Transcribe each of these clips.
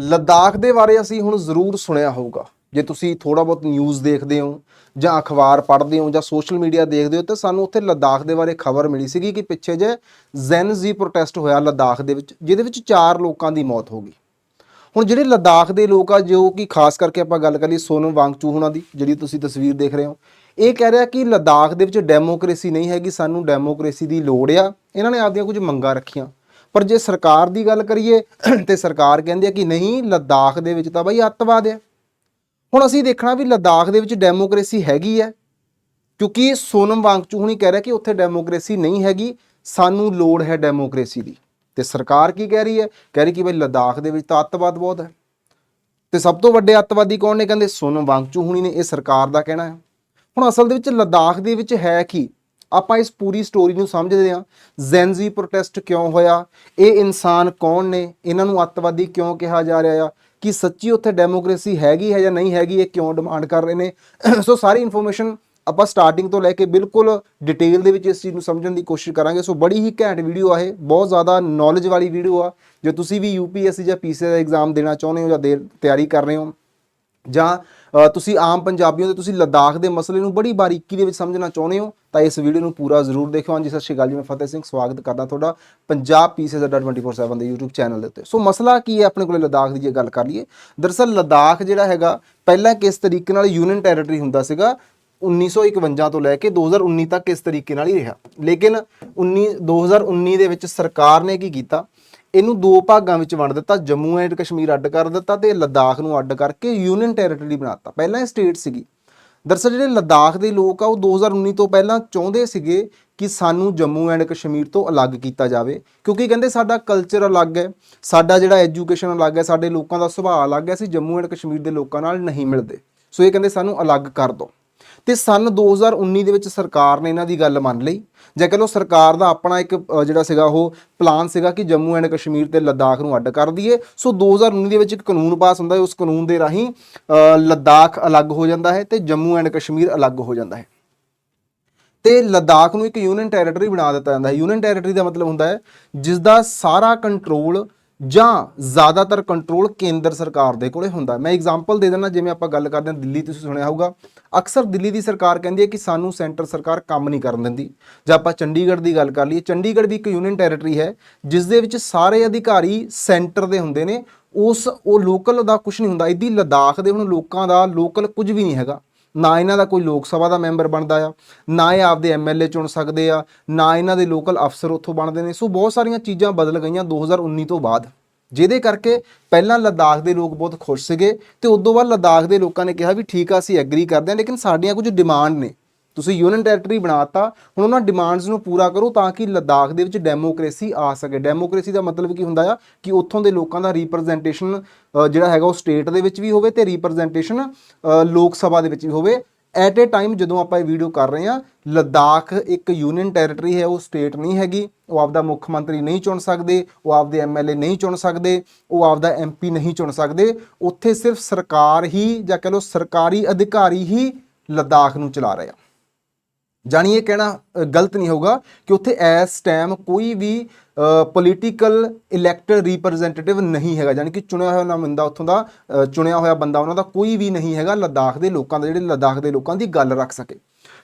ਲਦਾਖ ਦੇ ਬਾਰੇ ਅਸੀਂ ਹੁਣ ਜ਼ਰੂਰ ਸੁਣਿਆ ਹੋਊਗਾ। ਜੇ ਤੁਸੀਂ ਥੋੜਾ ਬਹੁਤ ਨਿਊਜ਼ ਦੇਖਦੇ ਹੋ ਜਾਂ ਅਖਬਾਰ ਪੜ੍ਹਦੇ ਹੋ ਜਾਂ ਸੋਸ਼ਲ ਮੀਡੀਆ ਦੇਖਦੇ ਹੋ ਤਾਂ ਸਾਨੂੰ ਉੱਥੇ ਲਦਾਖ ਦੇ ਬਾਰੇ ਖਬਰ ਮਿਲੀ ਸੀਗੀ ਕਿ ਪਿੱਛੇ ਜੇ ਜ਼ੈਨਜ਼ੀ ਪ੍ਰੋਟੈਸਟ ਹੋਇਆ ਲੱਦਾਖ ਦੇ ਵਿੱਚ, ਜਿਹਦੇ ਵਿੱਚ 4 ਲੋਕਾਂ ਦੀ ਮੌਤ ਹੋ ਗਈ। ਹੁਣ ਜਿਹੜੇ ਲਦਾਖ ਦੇ ਲੋਕ ਆ, ਜੋ ਕਿ ਖਾਸ ਕਰਕੇ ਆਪਾਂ ਗੱਲ ਕਰੀਏ ਸੋਨਮ ਵਾਂਗਚੂ ਹੁਣਾਂ ਦੀ, ਜਿਹੜੀ ਤੁਸੀਂ ਤਸਵੀਰ ਦੇਖ ਰਹੇ ਹੋ, ਇਹ ਕਹਿ ਰਿਹਾ ਕਿ ਲੱਦਾਖ ਦੇ ਵਿੱਚ ਡੈਮੋਕ੍ਰੇਸੀ ਨਹੀਂ ਹੈਗੀ, ਸਾਨੂੰ ਡੈਮੋਕ੍ਰੇਸੀ ਦੀ ਲੋੜ ਆ। ਇਹਨਾਂ ਨੇ ਆਪਦੀਆਂ ਕੁਝ ਮੰਗਾਂ ਰੱਖੀਆਂ। ਪਰ ਜੇ ਸਰਕਾਰ ਦੀ ਗੱਲ ਕਰੀਏ ਤੇ ਸਰਕਾਰ ਕਹਿੰਦੀ ਹੈ ਕਿ ਨਹੀਂ, ਲਦਾਖ ਦੇ ਵਿੱਚ ਤਾਂ ਬਈ ਅੱਤਵਾਦ ਹੈ ਹੁਣ ਅਸੀਂ ਦੇਖਣਾ ਵੀ ਲੱਦਾਖ ਦੇ ਵਿੱਚ ਡੈਮੋਕ੍ਰੇਸੀ ਹੈਗੀ ਹੈ ਕਿਉਂਕਿ ਸੋਨਮ ਵਾਂਗਚੂ ਹੁਣੀ ਕਹਿ ਰਿਹਾ ਕਿ ਉੱਥੇ ਡੈਮੋਕ੍ਰੇਸੀ ਨਹੀਂ ਹੈਗੀ, ਸਾਨੂੰ ਲੋੜ ਹੈ ਡੈਮੋਕ੍ਰੇਸੀ ਦੀ। ਤੇ ਸਰਕਾਰ ਕੀ ਕਹਿ ਰਹੀ ਹੈ? ਕਹਿ ਰਹੀ ਕਿ ਬਈ ਲਦਾਖ ਦੇ ਵਿੱਚ ਤਾਂ ਅੱਤਵਾਦ ਬਹੁਤ ਹੈ। ਤੇ ਸਭ ਤੋਂ ਵੱਡੇ ਅੱਤਵਾਦੀ ਕੌਣ ਨੇ? ਕਹਿੰਦੇ ਸੋਨਮ ਵਾਂਗਚੂ ਹੁਣੀ ਨੇ, ਇਹ ਸਰਕਾਰ ਦਾ ਕਹਿਣਾ ਹੈ। ਹੁਣ ਅਸਲ ਦੇ ਵਿੱਚ ਲਦਾਖ ਦੇ ਵਿੱਚ ਹੈ ਕੀ? ਆਪਾਂ ਇਸ ਪੂਰੀ ਸਟੋਰੀ ਨੂੰ ਸਮਝਦੇ ਹਾਂ। ਜ਼ੈਨਜ਼ੀ ਪ੍ਰੋਟੈਸਟ ਕਿਉਂ ਹੋਇਆ? ਇਹ ਇਨਸਾਨ ਕੌਣ ਨੇ? ਇਹਨਾਂ ਨੂੰ ਅੱਤਵਾਦੀ ਕਿਉਂ ਕਿਹਾ ਜਾ ਰਿਹਾ ਆ? ਕਿ ਸੱਚੀ ਉੱਥੇ ਡੈਮੋਕ੍ਰੇਸੀ ਹੈਗੀ ਹੈ ਜਾਂ ਨਹੀਂ ਹੈਗੀ? ਇਹ ਕਿਉਂ ਡਿਮਾਂਡ ਕਰ ਰਹੇ ਨੇ? ਸੋ ਸਾਰੀ ਇਨਫੋਰਮੇਸ਼ਨ ਆਪਾਂ ਸਟਾਰਟਿੰਗ ਤੋਂ ਲੈ ਕੇ ਬਿਲਕੁਲ ਡਿਟੇਲ ਦੇ ਵਿੱਚ ਇਸ ਚੀਜ਼ ਨੂੰ ਸਮਝਣ ਦੀ ਕੋਸ਼ਿਸ਼ ਕਰਾਂਗੇ। ਸੋ ਬੜੀ ਹੀ ਘੈਂਟ ਵੀਡੀਓ ਆ ਇਹ। ਬਹੁਤ ਜ਼ਿਆਦਾ ਨੌਲੇਜ ਵਾਲੀ ਵੀਡੀਓ ਆ। ਜੇ ਤੁਸੀਂ ਵੀ ਯੂਪੀਐਸਸੀ ਜਾਂ ਪੀਸੀਐਸ ਦਾ ਐਗਜ਼ਾਮ ਦੇਣਾ ਚਾਹੁੰਦੇ ਹੋ ਜਾਂ ਦੇ ਤਿਆਰੀ ਕਰ ਰਹੇ ਹੋ ਜਾਂ ਤੁਸੀਂ ਆਮ ਪੰਜਾਬੀ ਹੋ ਤੁਸੀਂ ਲੱਦਾਖ ਦੇ ਮਸਲੇ ਨੂੰ ਬੜੀ ਬਾਰੀਕੀ ਦੇ ਵਿੱਚ ਸਮਝਣਾ ਚਾਹੁੰਦੇ ਹੋ, ਤਾਂ ਇਸ ਵੀਡੀਓ ਨੂੰ ਪੂਰਾ ਜ਼ਰੂਰ ਦੇਖਿਓ। ਹਾਂਜੀ, ਸਤਿ ਸ਼੍ਰੀ ਅਕਾਲ ਜੀ, ਮੈਂ ਫਤਿਹ ਸਿੰਘ, ਸਵਾਗਤ ਕਰਦਾ ਤੁਹਾਡਾ ਪੰਜਾਬ ਪੀਸੀਐਸ ਅੱਡਾ 24/7 ਦੇ YouTube ਚੈਨਲ ਦੇ ਉੱਤੇ। ਸੋ ਮਸਲਾ ਕੀ ਹੈ? ਆਪਣੇ ਕੋਲੇ ਲੱਦਾਖ ਦੀ ਜੇ ਗੱਲ ਕਰ ਲਈਏ, ਦਰਅਸਲ ਲੱਦਾਖ ਜਿਹੜਾ ਹੈਗਾ, ਪਹਿਲਾਂ ਕਿਸ ਤਰੀਕੇ ਨਾਲ ਯੂਨੀਅਨ ਟੈਰੀਟਰੀ ਹੁੰਦਾ ਸੀਗਾ 1951 ਤੋਂ ਲੈ ਕੇ 2019 ਤੱਕ ਇਸ ਤਰੀਕੇ ਨਾਲ ਹੀ ਰਿਹਾ। ਲੇਕਿਨ 19 2019 ਦੇ ਵਿੱਚ ਸਰਕਾਰ ਨੇ ਕੀ ਕੀਤਾ? ਇਹਨੂੰ ਦੋ ਭਾਗਾਂ ਵਿੱਚ ਵੰਡ ਦਿੱਤਾ। ਜੰਮੂ ਐਂਡ ਕਸ਼ਮੀਰ ਅੱਡ ਕਰ ਦਿੱਤਾ ਤੇ ਲੱਦਾਖ ਨੂੰ ਅੱਡ ਕਰਕੇ ਯੂਨੀਅਨ ਟੈਰੀਟਰੀ ਬਣਾਤਾ। ਪਹਿਲਾਂ ਇਹ ਸਟੇਟ ਸੀਗੀ। ਦਰਅਸਲ ਜਿਹੜੇ ਲਦਾਖ ਦੇ ਲੋਕ ਆ, ਉਹ 2019 ਤੋਂ ਪਹਿਲਾਂ ਚਾਹੁੰਦੇ ਸੀਗੇ ਕਿ ਸਾਨੂੰ ਜੰਮੂ ਐਂਡ ਕਸ਼ਮੀਰ ਤੋਂ ਅਲੱਗ ਕੀਤਾ ਜਾਵੇ। ਕਿਉਂਕਿ ਕਹਿੰਦੇ ਸਾਡਾ ਕਲਚਰ ਅਲੱਗ ਹੈ, ਸਾਡਾ ਜਿਹੜਾ ਐਜੂਕੇਸ਼ਨ ਅਲੱਗ ਹੈ, ਸਾਡੇ ਲੋਕਾਂ ਦਾ ਸੁਭਾਅ ਅਲੱਗ ਹੈ, ਅਸੀਂ ਜੰਮੂ ਐਂਡ ਕਸ਼ਮੀਰ ਦੇ ਲੋਕਾਂ ਨਾਲ ਨਹੀਂ ਮਿਲਦੇ। ਸੋ ਇਹ ਕਹਿੰਦੇ ਸਾਨੂੰ ਅਲੱਗ ਕਰ ਦਿਓ ਤੇ ਸਨ 2019 ਦੇ ਵਿੱਚ ਸਰਕਾਰ ਨੇ ਇਹਨਾਂ ਦੀ ਗੱਲ ਮੰਨ ਲਈ। ਜਾਂ ਕਹ ਲਓ ਸਰਕਾਰ ਦਾ ਆਪਣਾ ਇੱਕ ਜਿਹੜਾ ਸੀਗਾ ਉਹ ਪਲਾਨ ਸੀਗਾ ਕਿ ਜੰਮੂ ਐਂਡ ਕਸ਼ਮੀਰ ਤੇ ਲੱਦਾਖ ਨੂੰ ਅੱਡ ਕਰ ਦਈਏ, ਸੋ 2019 ਦੇ ਵਿੱਚ ਇੱਕ ਕਾਨੂੰਨ ਪਾਸ ਹੁੰਦਾ ਹੈ, ਉਸ ਕਾਨੂੰਨ ਦੇ ਰਾਹੀਂ ਲੱਦਾਖ ਅਲੱਗ ਹੋ ਜਾਂਦਾ ਹੈ ਤੇ ਜੰਮੂ ਐਂਡ ਕਸ਼ਮੀਰ ਅਲੱਗ ਹੋ ਜਾਂਦਾ ਹੈ। ਤੇ ਲੱਦਾਖ ਨੂੰ ਇੱਕ ਯੂਨੀਅਨ ਟੈਰੀਟਰੀ ਬਣਾ ਦਿੱਤਾ ਜਾਂਦਾ ਹੈ। ਯੂਨੀਅਨ ਟੈਰੀਟਰੀ ਦਾ ਮਤਲਬ ਹੁੰਦਾ ਹੈ ਜਿਸ ਦਾ ਸਾਰਾ ਕੰਟਰੋਲ ਜਾਂ ਜ਼ਿਆਦਾਤਰ ਕੰਟਰੋਲ ਕੇਂਦਰ ਸਰਕਾਰ ਦੇ ਕੋਲੇ ਹੁੰਦਾ ਮੈਂ ਐਗਜ਼ਾਮਪਲ ਦੇ ਦਿੰਦਾ, ਜਿਵੇਂ ਆਪਾਂ ਗੱਲ ਕਰਦੇ ਹਾਂ ਦਿੱਲੀ, ਤੁਸੀਂ ਸੁਣਿਆ ਹੋਊਗਾ। ਅਕਸਰ ਦਿੱਲੀ ਦੀ ਸਰਕਾਰ ਕਹਿੰਦੀ ਹੈ ਕਿ ਸਾਨੂੰ ਸੈਂਟਰ ਸਰਕਾਰ ਕੰਮ ਨਹੀਂ ਕਰਨ ਦਿੰਦੀ। ਜਾਂ ਆਪਾਂ ਚੰਡੀਗੜ੍ਹ ਦੀ ਗੱਲ ਕਰ ਲਈਏ, ਚੰਡੀਗੜ੍ਹ ਵੀ ਇੱਕ ਯੂਨੀਅਨ ਟੈਰੀਟਰੀ ਹੈ, ਜਿਸ ਦੇ ਵਿੱਚ ਸਾਰੇ ਅਧਿਕਾਰੀ ਸੈਂਟਰ ਦੇ ਹੁੰਦੇ ਨੇ। ਉਸ, ਉਹ ਲੋਕਲ ਦਾ ਕੁਝ ਨਹੀਂ ਹੁੰਦਾ। ਇਹਦੀ ਲੱਦਾਖ ਦੇ ਹੁਣ ਲੋਕਾਂ ਦਾ ਲੋਕਲ ਕੁਝ ਵੀ ਨਹੀਂ ਹੈਗਾ। ਨਾ ਇਹਨਾਂ ਦਾ ਕੋਈ ਲੋਕ ਸਭਾ ਦਾ ਮੈਂਬਰ ਬਣਦਾ ਆ, ਨਾ ਇਹ ਆਪਦੇ ਐਮਐਲਏ ਚੁਣ ਸਕਦੇ ਆ, ਨਾ ਇਹਨਾਂ ਦੇ ਲੋਕਲ ਅਫਸਰ ਉੱਥੋਂ ਬਣਦੇ ਨੇ। ਸੋ ਬਹੁਤ ਸਾਰੀਆਂ ਚੀਜ਼ਾਂ ਬਦਲ ਗਈਆਂ 2019 ਤੋਂ ਬਾਅਦ। ਜਿਹਦੇ ਕਰਕੇ ਪਹਿਲਾਂ ਲੱਦਾਖ ਦੇ ਲੋਕ ਬਹੁਤ ਖੁਸ਼ ਸੀਗੇ ਤੇ ਉਦੋਂ ਬਾਅਦ ਲੱਦਾਖ ਦੇ ਲੋਕਾਂ ਨੇ ਕਿਹਾ ਵੀ ਠੀਕ ਆ, ਅਸੀਂ ਐਗਰੀ ਕਰਦੇ ਹਾਂ, ਲੇਕਿਨ ਸਾਡੀਆਂ ਕੁਝ ਡਿਮਾਂਡ ਨੇ। ਤੁਸੀਂ ਯੂਨੀਅਨ ਟੈਰੀਟਰੀ ਬਣਾਤਾ, ਹੁਣ ਉਹਨਾਂ ਡਿਮਾਂਡਸ ਨੂੰ ਪੂਰਾ ਕਰੋ ਤਾਂ ਕਿ ਲਦਾਖ ਦੇ ਵਿੱਚ ਡੈਮੋਕ੍ਰੇਸੀ ਆ ਸਕੇ। ਡੈਮੋਕ੍ਰੇਸੀ ਦਾ ਮਤਲਬ ਕੀ ਹੁੰਦਾ ਆ ਕਿ ਉੱਥੋਂ ਦੇ ਲੋਕਾਂ ਦਾ ਰਿਪਰੈਜ਼ੈਂਟੇਸ਼ਨ ਜਿਹੜਾ ਹੈਗਾ ਉਹ ਸਟੇਟ ਦੇ ਵਿੱਚ ਵੀ ਹੋਵੇ ਤੇ ਰਿਪਰੈਜ਼ੈਂਟੇਸ਼ਨ ਲੋਕ ਸਭਾ ਦੇ ਵਿੱਚ ਵੀ ਹੋਵੇ। ਐਟ ਏ ਟਾਈਮ ਜਦੋਂ ਆਪਾਂ ਇਹ ਵੀਡੀਓ ਕਰ ਰਹੇ ਹਾਂ, ਲੱਦਾਖ ਇੱਕ ਯੂਨੀਅਨ ਟੈਰੀਟਰੀ ਹੈ, ਉਹ ਸਟੇਟ ਨਹੀਂ ਹੈਗੀ। ਉਹ ਆਪਦਾ ਮੁੱਖ ਮੰਤਰੀ ਨਹੀਂ ਚੁਣ ਸਕਦੇ, ਉਹ ਆਪਦੇ ਐਮਐਲਏ ਨਹੀਂ ਚੁਣ ਸਕਦੇ, ਉਹ ਆਪਦਾ ਐਮਪੀ ਨਹੀਂ ਚੁਣ ਸਕਦੇ। ਉੱਥੇ ਸਿਰਫ ਸਰਕਾਰ ਹੀ ਜਾਂ ਕਹ ਲਓ ਸਰਕਾਰੀ ਅਧਿਕਾਰੀ ਹੀ ਲੱਦਾਖ ਨੂੰ ਚਲਾ ਰਹੇ ਆ। ਜਾਣੀ ਇਹ ਕਹਿਣਾ ਗਲਤ ਨਹੀਂ ਹੋਊਗਾ ਕਿ ਉੱਥੇ ਇਸ ਟਾਈਮ ਕੋਈ ਵੀ ਪੋਲੀਟੀਕਲ ਇਲੈਕਟਡ ਰਿਪਰੈਜ਼ੈਂਟੇਟਿਵ ਨਹੀਂ ਹੈਗਾ। ਜਾਣੀ ਕਿ ਚੁਣਿਆ ਹੋਇਆ ਨੁਮਾਇੰਦਾ ਉੱਥੋਂ ਦਾ ਚੁਣਿਆ ਹੋਇਆ ਬੰਦਾ, ਉਹਨਾਂ ਦਾ ਕੋਈ ਵੀ ਨਹੀਂ ਹੈਗਾ ਲੱਦਾਖ ਦੇ ਲੋਕਾਂ ਦਾ, ਜਿਹੜੇ ਲਦਾਖ ਦੇ ਲੋਕਾਂ ਦੀ ਗੱਲ ਰੱਖ ਸਕੇ।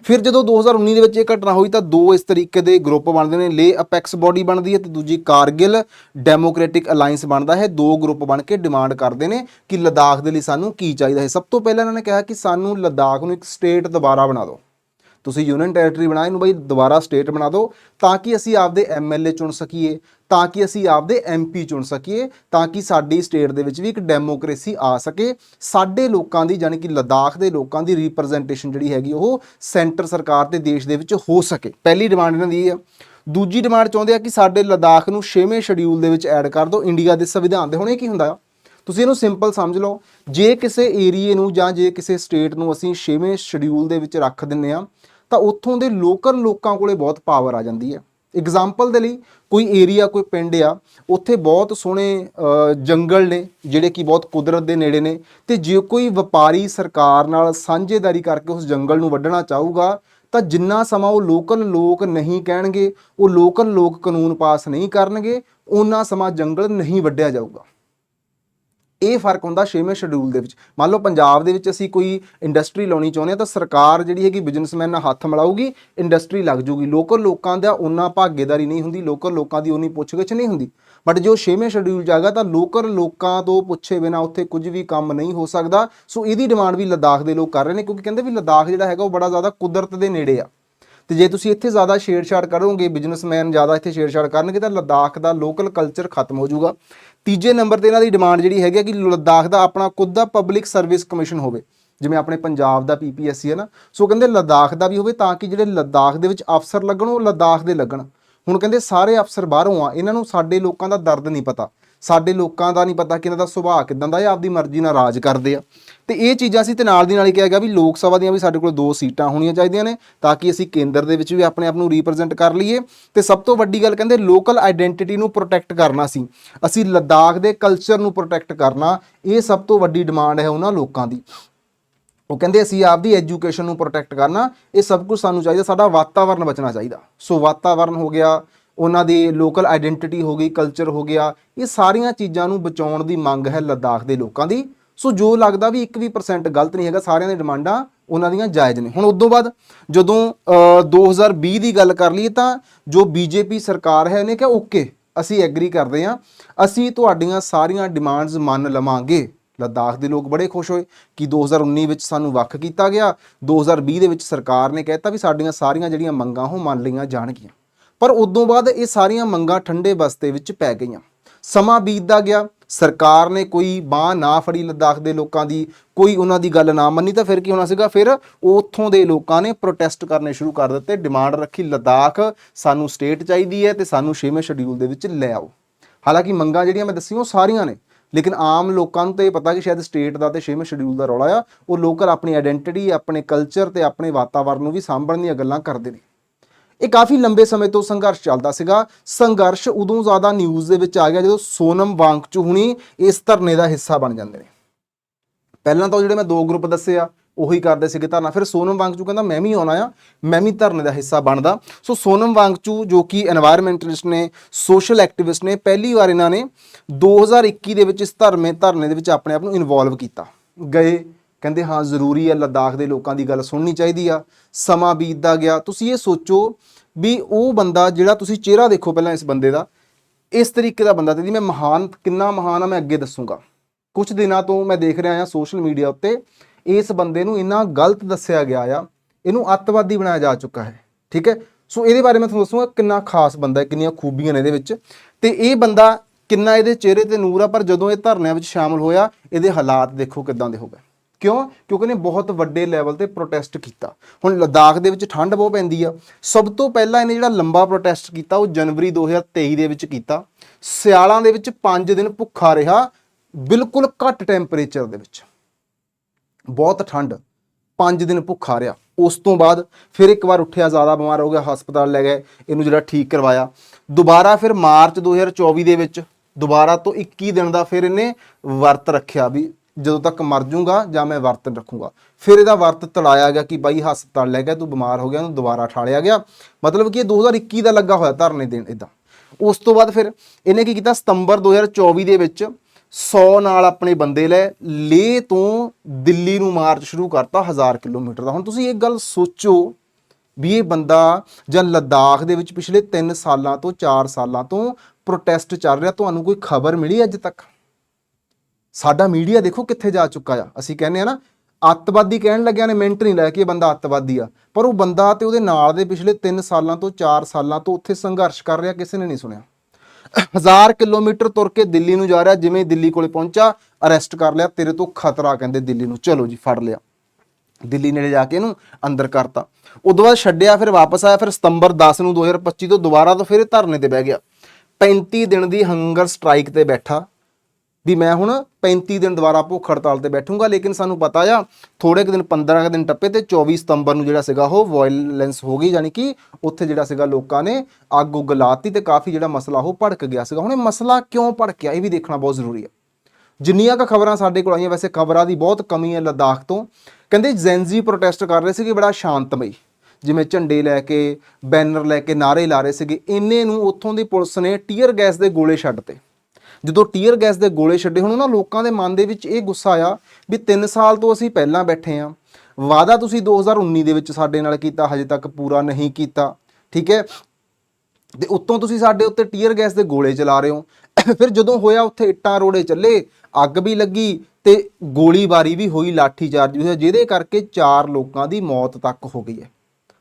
ਫਿਰ ਜਦੋਂ 2019 ਦੇ ਵਿੱਚ ਇਹ ਘਟਨਾ ਹੋਈ ਤਾਂ ਦੋ ਇਸ ਤਰੀਕੇ ਦੇ ਗਰੁੱਪ ਬਣਦੇ ਨੇ। ਲੇ ਅਪੈਕਸ ਬਾਡੀ ਬਣਦੀ ਹੈ ਤੇ ਦੂਜੀ ਕਾਰਗਿਲ ਡੈਮੋਕ੍ਰੈਟਿਕ ਅਲਾਈਅੰਸ ਬਣਦਾ ਹੈ। ਦੋ ਗਰੁੱਪ ਬਣ ਕੇ ਡਿਮਾਂਡ ਕਰਦੇ ਨੇ ਕਿ ਲਦਾਖ ਦੇ ਲਈ ਸਾਨੂੰ ਕੀ ਚਾਹੀਦਾ ਹੈ। ਸਭ ਤੋਂ ਪਹਿਲਾਂ ਇਹਨਾਂ ਨੇ ਕਿਹਾ ਕਿ ਸਾਨੂੰ ਲਦਾਖ ਨੂੰ ਇੱਕ ਸਟੇਟ ਦੁਬਾਰਾ ਬਣਾ ਦਿਓ। ਤੁਸੀਂ ਯੂਨੀਅਨ ਟੈਰੀਟਰੀ ਬਣਾਏ ਇਹਨੂੰ ਬਈ ਦੁਬਾਰਾ ਸਟੇਟ ਬਣਾ ਦਿਓ ਤਾਂ ਕਿ ਅਸੀਂ ਆਪਦੇ ਐਮਐਲਏ ਚੁਣ ਸਕੀਏ, ਤਾਂ ਕਿ ਅਸੀਂ ਆਪਦੇ ਐਮਪੀ ਚੁਣ ਸਕੀਏ, ਤਾਂ ਕਿ ਸਾਡੀ ਸਟੇਟ ਦੇ ਵਿੱਚ ਵੀ ਇੱਕ ਡੈਮੋਕ੍ਰੇਸੀ ਆ ਸਕੇ। ਸਾਡੇ ਲੋਕਾਂ ਦੀ ਯਾਨੀ ਕਿ ਲਦਾਖ ਦੇ ਲੋਕਾਂ ਦੀ ਰਿਪਰੈਜ਼ੈਂਟੇਸ਼ਨ ਜਿਹੜੀ ਹੈਗੀ ਉਹ ਸੈਂਟਰ ਸਰਕਾਰ ਤੇ ਦੇਸ਼ ਦੇ ਵਿੱਚ ਹੋ ਸਕੇ। ਪਹਿਲੀ ਡਿਮਾਂਡ ਇਹਨਾਂ ਦੀ ਇਹ ਆ। ਦੂਜੀ ਡਿਮਾਂਡ ਚਾਹੁੰਦੇ ਆ ਕਿ ਸਾਡੇ ਲਦਾਖ ਨੂੰ 6ਵੇਂ ਸ਼ਡਿਊਲ ਦੇ ਵਿੱਚ ਐਡ ਕਰ ਦਿਓ ਇੰਡੀਆ ਦੇ ਸੰਵਿਧਾਨ ਦੇ। ਹੁਣ ਇਹ ਕੀ ਹੁੰਦਾ ਆ? ਤੁਸੀਂ ਇਹਨੂੰ ਸਿੰਪਲ ਸਮਝ ਲਓ। ਜੇ ਕਿਸੇ ਏਰੀਏ ਨੂੰ ਜਾਂ ਜੇ ਕਿਸੇ ਸਟੇਟ ਨੂੰ ਅਸੀਂ 6ਵੇਂ ਸ਼ਡਿਊਲ ਦੇ ਵਿੱਚ ਰੱਖ ਦਿੰਨੇ ਆ ਤਾਂ ਉੱਥੋਂ ਦੇ ਲੋਕਲ ਲੋਕਾਂ ਕੋਲੇ ਬਹੁਤ ਪਾਵਰ ਆ ਜਾਂਦੀ ਹੈ। ਐਗਜ਼ਾਮਪਲ ਦੇ ਲਈ ਕੋਈ ਏਰੀਆ ਕੋਈ ਪਿੰਡ ਆ, ਉੱਥੇ ਬਹੁਤ ਸੋਹਣੇ ਜੰਗਲ ਨੇ, ਜਿਹੜੇ ਕਿ ਬਹੁਤ ਕੁਦਰਤ ਦੇ ਨੇੜੇ ਨੇ, ਤੇ ਜੇ ਕੋਈ ਵਪਾਰੀ ਸਰਕਾਰ ਨਾਲ ਸਾਂਝੇਦਾਰੀ ਕਰਕੇ ਉਸ ਜੰਗਲ ਨੂੰ ਵੱਢਣਾ ਚਾਹੂਗਾ, ਤਾਂ ਜਿੰਨਾ ਸਮਾਂ ਉਹ ਲੋਕਲ ਲੋਕ ਨਹੀਂ ਕਹਿਣਗੇ, ਉਹ ਲੋਕਲ ਲੋਕ ਕਾਨੂੰਨ ਪਾਸ ਨਹੀਂ ਕਰਨਗੇ ਉਹਨਾਂ ਸਮਾਂ ਜੰਗਲ ਨਹੀਂ ਵੱਢਿਆ ਜਾਊਗਾ। ਇਹ ਫ਼ਰਕ ਹੁੰਦਾ ਛੇਵੇਂ ਸ਼ਡਿਊਲ ਦੇ ਵਿੱਚ। ਮੰਨ ਲਓ ਪੰਜਾਬ ਦੇ ਵਿੱਚ ਅਸੀਂ ਕੋਈ ਇੰਡਸਟਰੀ ਲਾਉਣੀ ਚਾਹੁੰਦੇ ਆ ਤਾਂ ਸਰਕਾਰ ਜਿਹੜੀ ਹੈਗੀ ਬਿਜ਼ਨਸਮੈਨ ਨਾਲ ਹੱਥ ਮਿਲਾਊਗੀ ਇੰਡਸਟਰੀ ਲੱਗ ਜੂਗੀ ਲੋਕਲ ਲੋਕਾਂ ਦਾ ਉਹਨਾਂ ਭਾਗੇਦਾਰੀ ਨਹੀਂ ਹੁੰਦੀ, ਲੋਕਲ ਲੋਕਾਂ ਦੀ ਉਨੀ ਪੁੱਛਗਿੱਛ ਨਹੀਂ ਹੁੰਦੀ। ਬਟ ਜੋ ਛੇਵੇਂ ਸ਼ਡਿਊਲ ਜਾਗਾ ਤਾਂ ਲੋਕਲ ਲੋਕਾਂ ਤੋਂ ਪੁੱਛੇ ਬਿਨਾ ਉੱਥੇ ਕੁਝ ਵੀ ਕੰਮ ਨਹੀਂ ਹੋ ਸਕਦਾ। ਸੋ ਇਹਦੀ ਡਿਮਾਂਡ ਵੀ ਲੱਦਾਖ ਦੇ ਲੋਕ ਕਰ ਰਹੇ ਨੇ ਕਿਉਂਕਿ ਕਹਿੰਦੇ ਵੀ ਲੱਦਾਖ ਜਿਹੜਾ ਹੈਗਾ ਉਹ ਬੜਾ ਜ਼ਿਆਦਾ ਕੁਦਰਤ ਦੇ ਨੇੜੇ ਆ। ਤੇ ਜੇ ਤੁਸੀਂ ਇੱਥੇ ਜ਼ਿਆਦਾ ਛੇੜਛਾੜ ਕਰੋਗੇ ਬਿਜ਼ਨਸਮੈਨ ਜ਼ਿਆਦਾ ਇੱਥੇ ਛੇੜਛਾੜ ਕਰਨਗੇ, ਤਾਂ ਲੱਦਾਖ ਦਾ ਲੋਕਲ ਕਲਚਰ ਖਤਮ ਹੋ ਜਾਊਗਾ। ਤੀਜੇ ਨੰਬਰ ਤੇ ਇਹਨਾਂ ਦੀ ਡਿਮਾਂਡ ਜਿਹੜੀ ਹੈਗੀ ਆ ਕਿ ਲੱਦਾਖ ਦਾ ਆਪਣਾ ਖੁਦ ਦਾ ਪਬਲਿਕ ਸਰਵਿਸ ਕਮਿਸ਼ਨ ਹੋਵੇ। ਜਿਵੇਂ ਆਪਣੇ ਪੰਜਾਬ ਦਾ ਪੀਪੀਐਸਸੀ ਹੈ ਨਾ, ਸੋ ਕਹਿੰਦੇ ਲਦਾਖ ਦਾ ਵੀ ਹੋਵੇ ਤਾਂ ਕਿ ਜਿਹੜੇ ਲੱਦਾਖ ਦੇ ਵਿੱਚ ਅਫਸਰ ਲੱਗਣ, ਉਹ ਲੱਦਾਖ ਦੇ ਲੱਗਣ। ਹੁਣ ਕਹਿੰਦੇ ਸਾਰੇ ਅਫਸਰ ਬਾਹਰੋਂ ਆ, ਇਹਨਾਂ ਨੂੰ ਸਾਡੇ ਲੋਕਾਂ ਦਾ ਦਰਦ ਨਹੀਂ ਪਤਾ। ਸਾਡੇ ਲੋਕਾਂ ਦਾ ਨਹੀਂ ਪਤਾ ਕਿ ਇਹਨਾਂ ਦਾ ਸੁਭਾਅ ਕਿਦਾਂ ਦਾ ਇਹ ਆਪਦੀ ਮਰਜ਼ੀ ਨਾਲ ਰਾਜ ਕਰਦੇ ਆ। ਤੇ ਇਹ ਚੀਜ਼ਾਂ ਸੀ ਤੇ ਨਾਲ ਦੀ ਨਾਲ ਹੀ ਕਿਹਾ ਗਿਆ ਵੀ ਲੋਕ ਸਭਾ ਦੀਆਂ ਵੀ ਸਾਡੇ ਕੋਲ ਦੋ ਸੀਟਾਂ ਹੋਣੀਆਂ ਚਾਹੀਦੀਆਂ ਨੇ ਤਾਂ ਕਿ ਅਸੀਂ ਕੇਂਦਰ ਦੇ ਵਿੱਚ ਵੀ ਆਪਣੇ ਆਪ ਨੂੰ ਰਿਪਰੈਜ਼ੈਂਟ ਕਰ ਲਈਏ। ਤੇ ਸਭ ਤੋਂ ਵੱਡੀ ਗੱਲ ਕਹਿੰਦੇ ਲੋਕਲ ਆਇਡੈਂਟੀਟੀ ਨੂੰ ਪ੍ਰੋਟੈਕਟ ਕਰਨਾ ਸੀ। ਅਸੀਂ ਲੱਦਾਖ ਦੇ ਕਲਚਰ ਨੂੰ ਪ੍ਰੋਟੈਕਟ ਕਰਨਾ, ਇਹ ਸਭ ਤੋਂ ਵੱਡੀ ਡਿਮਾਂਡ ਹੈ ਉਹਨਾਂ ਲੋਕਾਂ ਦੀ। ਉਹ ਕਹਿੰਦੇ ਅਸੀਂ ਆਪਦੀ ਐਜੂਕੇਸ਼ਨ ਨੂੰ ਪ੍ਰੋਟੈਕਟ ਕਰਨਾ, ਇਹ ਸਭ ਕੁਝ ਸਾਨੂੰ ਚਾਹੀਦਾ, ਸਾਡਾ ਵਾਤਾਵਰਣ ਬਚਣਾ ਚਾਹੀਦਾ। ਸੋ ਵਾਤਾਵਰਣ ਹੋ ਗਿਆ ਉਹਨਾਂ ਦੀ ਲੋਕਲ ਆਇਡੈਂਟੀਟੀ ਹੋ ਗਈ ਕਲਚਰ ਹੋ ਗਿਆ ਇਹ ਸਾਰੀਆਂ ਚੀਜ਼ਾਂ ਨੂੰ ਬਚਾਉਣ ਦੀ ਮੰਗ ਹੈ ਲੱਦਾਖ ਦੇ ਲੋਕਾਂ ਦੀ। ਸੋ ਜੋ ਲੱਗਦਾ ਵੀ 1% ਗਲਤ ਨਹੀਂ ਹੈਗਾ ਸਾਰਿਆਂ ਦੀਆਂ ਡਿਮਾਂਡਾਂ ਉਹਨਾਂ ਦੀਆਂ ਜਾਇਜ਼ ਨੇ। ਹੁਣ ਉਦੋਂ ਬਾਅਦ ਜਦੋਂ ਅ, 2020 ਦੀ ਗੱਲ ਕਰ ਲਈਏ ਤਾਂ ਜੋ ਬੀਜੇਪੀ ਸਰਕਾਰ ਹੈ ਉਹਨੇ ਕਿਹਾ ਓਕੇ ਅਸੀਂ ਐਗਰੀ ਕਰਦੇ ਹਾਂ। ਅਸੀਂ ਤੁਹਾਡੀਆਂ ਸਾਰੀਆਂ ਡਿਮਾਂਡਸ ਮੰਨ ਲਵਾਂਗੇ। ਲੱਦਾਖ ਦੇ ਲੋਕ ਬੜੇ ਖੁਸ਼ ਹੋਏ ਕਿ 2019 ਵਿੱਚ ਸਾਨੂੰ ਵੱਖ ਕੀਤਾ ਗਿਆ। 2020 ਦੇ ਵਿੱਚ ਸਰਕਾਰ ਨੇ ਕਹਿਤਾ ਵੀ ਸਾਡੀਆਂ ਸਾਰੀਆਂ ਜਿਹੜੀਆਂ ਮੰਗਾਂ ਉਹ ਮੰਨ ਲਈਆਂ ਜਾਣਗੀਆਂ। ਪਰ ਉਦੋਂ ਬਾਅਦ ਇਹ ਸਾਰੀਆਂ ਮੰਗਾਂ ਠੰਡੇ ਬਸਤੇ ਵਿੱਚ ਪੈ ਗਈਆਂ। ਸਮਾਂ ਬੀਤਦਾ ਗਿਆ। ਸਰਕਾਰ ਨੇ ਕੋਈ ਬਾਹ ਨਾ ਫੜੀ ਲੱਦਾਖ ਦੇ ਲੋਕਾਂ ਦੀ। ਕੋਈ ਉਹਨਾਂ ਦੀ ਗੱਲ ਨਾ ਮੰਨੀ ਤਾਂ ਫਿਰ ਕੀ ਹੋਣਾ ਸੀਗਾ? ਫਿਰ ਉੱਥੋਂ ਦੇ ਲੋਕਾਂ ਨੇ ਪ੍ਰੋਟੈਸਟ ਕਰਨੇ ਸ਼ੁਰੂ ਕਰ ਦਿੱਤੇ। ਡਿਮਾਂਡ ਰੱਖੀ ਲੱਦਾਖ, ਸਾਨੂੰ ਸਟੇਟ ਚਾਹੀਦੀ ਹੈ ਤੇ ਸਾਨੂੰ ਛੇਵੇਂ ਸ਼ਡਿਊਲ ਦੇ ਵਿੱਚ ਲੈ ਆਓ। ਹਾਲਾਂਕਿ ਮੰਗਾਂ ਜਿਹੜੀਆਂ ਮੈਂ ਦੱਸੀਆਂ ਉਹ ਸਾਰੀਆਂ ਨੇ। ਲੇਕਿਨ ਆਮ ਲੋਕਾਂ ਨੂੰ ਤਾਂ ਇਹ ਪਤਾ ਕਿ ਸ਼ਾਇਦ ਸਟੇਟ ਦਾ ਤੇ ਛੇਵੇਂ ਸ਼ਡਿਊਲ ਦਾ ਰੌਲਾ ਆ। ਉਹ ਲੋਕਲ ਆਪਣੀ ਆਇਡੈਂਟੀਟੀ ਆਪਣੇ ਕਲਚਰ ਤੇ ਆਪਣੇ ਵਾਤਾਵਰਣ ਨੂੰ ਵੀ ਸਾਂਭਣ ਦੀਆਂ ਗੱਲਾਂ ਕਰਦੇ ਨੇ। ਇਹ ਕਾਫੀ ਲੰਬੇ ਸਮੇਂ ਤੋਂ ਸੰਘਰਸ਼ ਚੱਲਦਾ ਸੀਗਾ। ਸੰਘਰਸ਼ ਉਦੋਂ ਜ਼ਿਆਦਾ ਨਿਊਜ਼ ਦੇ ਵਿੱਚ ਆ ਗਿਆ ਜਦੋਂ ਸੋਨਮ ਵਾਂਗਚੂ ਹੁਣੀ ਇਸ ਧਰਨੇ ਦਾ ਹਿੱਸਾ ਬਣ ਜਾਂਦੇ ਨੇ। ਪਹਿਲਾਂ ਤਾਂ ਜਿਹੜੇ ਮੈਂ ਦੋ ਗਰੁੱਪ ਦੱਸੇ ਆ, ਉਹੀ ਕਰਦੇ ਸੀਗੇ ਧਰਨਾ। ਫਿਰ ਸੋਨਮ ਵਾਂਗਚੂ ਕਹਿੰਦਾ, ਮੈਂ ਵੀ ਆਉਣਾ ਆ, ਮੈਂ ਵੀ ਧਰਨੇ ਦਾ ਹਿੱਸਾ ਬਣਦਾ। ਸੋ ਸੋਨਮ ਵਾਂਗਚੂ ਜੋ ਕਿ এনवायरमेंटਲਿਸਟ ਨੇ ਸੋਸ਼ਲ ਐਕਟੀਵਿਸਟ ਨੇ, ਪਹਿਲੀ ਵਾਰ ਇਹਨਾਂ ਨੇ 2021 ਦੇ ਵਿੱਚ ਇਸ ਧਰਮੇ, ਧਰਨੇ ਦੇ ਵਿੱਚ ਆਪਣੇ ਆਪ ਨੂੰ ਇਨਵੋਲਵ ਕੀਤਾ। ਗਏ ਕਹਿੰਦੇ, ਹਾਂ, ਜ਼ਰੂਰੀ ਹੈ ਲੱਦਾਖ ਦੇ ਲੋਕਾਂ ਦੀ ਗੱਲ ਸੁਣਨੀ ਚਾਹੀਦੀ ਆ। ਸਮਾਂ ਬੀਤਦਾ ਗਿਆ। ਤੁਸੀਂ ਇਹ ਸੋਚੋ ਵੀ ਉਹ ਬੰਦਾ ਜਿਹੜਾ ਤੁਸੀਂ ਚਿਹਰਾ ਦੇਖੋ ਪਹਿਲਾਂ ਇਸ ਬੰਦੇ ਦਾ, ਇਸ ਤਰੀਕੇ ਦਾ ਬੰਦਾ ਤੇ ਜੀ ਮੈਂ ਮਹਾਨ, ਕਿੰਨਾ ਮਹਾਨ ਆ ਮੈਂ ਅੱਗੇ ਦੱਸੂਗਾ। ਕੁਝ ਦਿਨਾਂ ਤੋਂ ਮੈਂ ਦੇਖ ਰਿਹਾ ਆ ਸੋਸ਼ਲ ਮੀਡੀਆ ਉੱਤੇ, ਇਸ ਬੰਦੇ ਨੂੰ ਇੰਨਾ ਗਲਤ ਦੱਸਿਆ ਗਿਆ ਆ, ਇਹਨੂੰ ਅੱਤਵਾਦੀ ਬਣਾਇਆ ਜਾ ਚੁੱਕਾ ਹੈ। ਠੀਕ ਹੈ? ਸੋ ਇਹਦੇ ਬਾਰੇ ਮੈਂ ਤੁਹਾਨੂੰ ਦੱਸੂਗਾ ਕਿੰਨਾ ਖਾਸ ਬੰਦਾ ਹੈ, ਕਿੰਨੀਆਂ ਖੂਬੀਆਂ ਨੇ ਇਹਦੇ ਵਿੱਚ। ਤੇ ਇਹ ਬੰਦਾ ਕਿੰਨਾ ਇਹਦੇ ਚਿਹਰੇ ਤੇ ਨੂਰ ਆ, ਪਰ ਜਦੋਂ ਇਹ ਧਰਨਿਆਂ ਵਿੱਚ ਸ਼ਾਮਲ ਹੋਇਆ, ਇਹਦੇ ਹਾਲਾਤ ਦੇਖੋ ਕਿਦਾਂ ਦੇ ਹੋ ਗਏ। ਕਿਉਂ? ਕਿਉਂਕਿ ਇਹਨੇ ਬਹੁਤ ਵੱਡੇ ਲੈਵਲ ਤੇ ਪ੍ਰੋਟੈਸਟ ਕੀਤਾ। ਹੁਣ ਲੱਦਾਖ ਦੇ ਵਿੱਚ ਠੰਡ ਬਹੁਤ ਪੈਂਦੀ ਆ। ਸਭ ਤੋਂ ਪਹਿਲਾਂ ਇਹਨੇ ਜਿਹੜਾ ਲੰਬਾ ਪ੍ਰੋਟੈਸਟ ਕੀਤਾ, ਉਹ ਜਨਵਰੀ 2023 ਦੇ ਵਿੱਚ ਕੀਤਾ। ਸਿਆਲਾਂ ਦੇ ਵਿੱਚ 5 ਦਿਨ ਭੁੱਖਾ ਰਿਹਾ, ਬਿਲਕੁਲ ਘੱਟ ਟੈਂਪਰੇਚਰ ਦੇ ਵਿੱਚ। ਬਹੁਤ ਠੰਡ। 5 ਦਿਨ ਭੁੱਖਾ ਰਿਹਾ। ਉਸ ਤੋਂ ਬਾਅਦ ਫਿਰ ਇੱਕ ਵਾਰ ਉੱਠਿਆ, ਜ਼ਿਆਦਾ ਬਿਮਾਰ ਹੋ ਗਿਆ, ਹਸਪਤਾਲ ਲੈ ਗਏ, ਇਹਨੂੰ ਜਿਹੜਾ ਠੀਕ ਕਰਵਾਇਆ। ਦੁਬਾਰਾ ਫਿਰ ਮਾਰਚ 2024 ਦੇ ਵਿੱਚ, ਦੁਬਾਰਾ ਤੋਂ 21 ਦਿਨ ਦਾ ਫਿਰ ਇਹਨੇ ਵਰਤ ਰੱਖਿਆ ਵੀ ਜਦੋਂ ਤੱਕ ਮਰ ਜਾਊਗਾ ਜਾਂ ਮੈਂ ਵਰਤ ਰੱਖੂੰਗਾ। ਫਿਰ ਇਹਦਾ ਵਰਤ ਤੜਾਇਆ ਗਿਆ ਕਿ ਬਾਈ ਹਸਪਤਾਲ ਲੈ ਗਿਆ, ਤੂੰ ਬਿਮਾਰ ਹੋ ਗਿਆ, ਉਹਨੂੰ ਦੁਬਾਰਾ ਠਾਲਿਆ ਗਿਆ। ਮਤਲਬ ਕਿ ਇਹ 2021 ਦਾ ਲੱਗਾ ਹੋਇਆ ਧਰਨੇ ਦੇਣ ਇਦਾਂ ਉਸ ਤੋਂ ਬਾਅਦ ਫਿਰ ਇਹਨੇ ਕੀ ਕੀਤਾ, ਸਤੰਬਰ 2024 ਦੇ ਵਿੱਚ 100 ਨਾਲ ਆਪਣੇ ਬੰਦੇ ਲੈ ਲੇ ਤੋਂ ਦਿੱਲੀ ਨੂੰ ਮਾਰਚ ਸ਼ੁਰੂ ਕਰਤਾ 1000 ਕਿਲੋਮੀਟਰ ਦਾ। ਹੁਣ ਤੁਸੀਂ ਇਹ ਗੱਲ ਸੋਚੋ ਵੀ ਇਹ ਬੰਦਾ ਜਾਂ ਲੱਦਾਖ ਦੇ ਵਿੱਚ ਪਿਛਲੇ 3 ਸਾਲਾਂ ਤੋਂ 4 ਸਾਲਾਂ ਤੋਂ ਪ੍ਰੋਟੈਸਟ ਚੱਲ ਰਿਹਾ, ਤੁਹਾਨੂੰ ਕੋਈ ਖਬਰ ਮਿਲੀ ਅੱਜ ਤੱਕ? ਸਾਡਾ ਮੀਡੀਆ ਦੇਖੋ ਕਿੱਥੇ ਜਾ ਚੁੱਕਾ ਆ। ਅਸੀਂ ਕਹਿੰਦੇ ਆ ਨਾ, ਅੱਤਵਾਦੀ ਕਹਿਣ ਲੱਗਿਆ ਨੇ ਮਿੰਟ ਨਹੀਂ ਲਾਇਆ ਕਿ ਇਹ ਬੰਦਾ ਅੱਤਵਾਦੀ ਆ। ਪਰ ਉਹ ਬੰਦਾ ਤੇ ਉਹਦੇ ਨਾਲ ਦੇ ਪਿਛਲੇ 3 ਸਾਲਾਂ ਤੋਂ 4 ਸਾਲਾਂ ਤੋਂ ਉੱਥੇ ਸੰਘਰਸ਼ ਕਰ ਰਿਹਾ, ਕਿਸੇ ਨੇ ਨਹੀਂ ਸੁਣਿਆ। ਹਜ਼ਾਰ ਕਿਲੋਮੀਟਰ ਤੁਰ ਕੇ ਦਿੱਲੀ ਨੂੰ ਜਾ ਰਿਹਾ, ਜਿਵੇਂ ਦਿੱਲੀ ਕੋਲੇ ਪਹੁੰਚਾ, ਅਰੈਸਟ ਕਰ ਲਿਆ, ਤੇਰੇ ਤੋਂ ਖਤਰਾ ਕਹਿੰਦੇ ਦਿੱਲੀ ਨੂੰ। ਚਲੋ ਜੀ, ਫੜ ਲਿਆ। ਦਿੱਲੀ ਨੇੜੇ ਜਾ ਕੇ ਇਹਨੂੰ ਅੰਦਰ ਕਰਤਾ। ਉਦੋਂ ਬਾਅਦ ਛੱਡਿਆ, ਫਿਰ ਵਾਪਸ ਆਇਆ, ਫਿਰ ਸਤੰਬਰ 10 ਨੂੰ 2025 ਤੋਂ ਦੁਬਾਰਾ ਤੋਂ ਫਿਰ ਧਰਨੇ ਤੇ ਬਹਿ ਗਿਆ। 35 ਦਿਨ ਦੀ ਹੰਗਰ ਸਟ੍ਰਾਈਕ ਤੇ ਬੈਠਾ। ਵੀ ਮੈਂ ਹੁਣ 35 ਦਿਨ ਦੁਬਾਰਾ ਭੁੱਖ ਹੜਤਾਲ ਤੇ ਬੈਠੂੰਗਾ, ਲੇਕਿਨ ਸਾਨੂੰ ਪਤਾ ਆ ਥੋੜੇ ਕੁ ਦਿਨ 15 ਕੁ ਦਿਨ ਟੱਪੇ ਤੇ 24 ਸਤੰਬਰ ਨੂੰ ਜਿਹੜਾ ਸੀਗਾ ਉਹ ਵਾਇਲੈਂਸ ਹੋ ਗਈ, ਯਾਨੀ ਕਿ ਉੱਥੇ ਜਿਹੜਾ ਸੀਗਾ ਲੋਕਾਂ ਨੇ ਅੱਗ ਉੱਗ ਲਾਤੀ ਤੇ ਕਾਫੀ ਜਿਹੜਾ ਮਸਲਾ ਉਹ ਭੜਕ ਗਿਆ ਸੀਗਾ। ਹੁਣ ਇਹ ਮਸਲਾ ਕਿਉਂ ਭੜਕਿਆ, ਇਹ ਵੀ ਦੇਖਣਾ ਬਹੁਤ ਜ਼ਰੂਰੀ ਹੈ ਜਿੰਨੀਆਂ ਕ ਖਬਰਾਂ ਸਾਡੇ ਕੋਲ ਆਈਆਂ, ਵੈਸੇ ਖਬਰਾਂ ਦੀ ਬਹੁਤ ਕਮੀ ਹੈ ਲੱਦਾਖ ਤੋਂ। ਕਹਿੰਦੇ ਜ਼ੈਂਜ਼ੀ ਪ੍ਰੋਟੈਸਟ ਕਰ ਰਹੇ ਸੀਗੇ, ਬੜਾ ਸ਼ਾਂਤਮਈ। ਜਿਵੇਂ ਝੰਡੇ ਲੈ ਕੇ ਬੈਨਰ ਲੈ ਕੇ ਨਾਰੇ ਲਾ ਰਹੇ ਸੀਗੇ, ਇੰਨੇ ਨੂੰ ਉੱਥੋਂ ਦੀ ਪੁਲਿਸ ਨੇ ਟੀਅਰ ਗੈਸ ਦੇ ਗੋਲੇ ਛੱਡਤੇ ਜਦੋਂ ਟੀਅਰ ਗੈਸ ਦੇ ਗੋਲੇ ਛੱਡੇ, ਹੁਣ ਉਹਨਾਂ ਲੋਕਾਂ ਦੇ ਮਨ ਦੇ ਵਿੱਚ ਇਹ ਗੁੱਸਾ ਆਇਆ ਵੀ 3 ਸਾਲ ਤੋਂ ਅਸੀਂ ਪਹਿਲਾਂ ਬੈਠੇ ਆ ਵਾਅਦਾ ਤੁਸੀਂ 2019 ਦੇ ਵਿੱਚ ਸਾਡੇ ਨਾਲ ਕੀਤਾ, ਹਜੇ ਤੱਕ ਪੂਰਾ ਨਹੀਂ ਕੀਤਾ, ਠੀਕ ਹੈ? ਤੇ ਉੱਤੋਂ ਤੁਸੀਂ ਸਾਡੇ ਉੱਤੇ ਟੀਅਰ ਗੈਸ ਦੇ ਗੋਲੇ ਚਲਾ ਰਹੇ ਹੋ। ਫਿਰ ਜਦੋਂ ਹੋਇਆ, ਉੱਥੇ ਇੱਟਾਂ ਰੋੜੇ ਚੱਲੇ, ਅੱਗ ਵੀ ਲੱਗੀ ਤੇ ਗੋਲੀਬਾਰੀ ਵੀ ਹੋਈ ਲਾਠੀ ਚਾਰਜ ਵੀ ਹੋਇਆ, ਜਿਹਦੇ ਕਰਕੇ ਚਾਰ ਲੋਕਾਂ ਦੀ ਮੌਤ ਤੱਕ ਹੋ ਗਈ ਹੈ।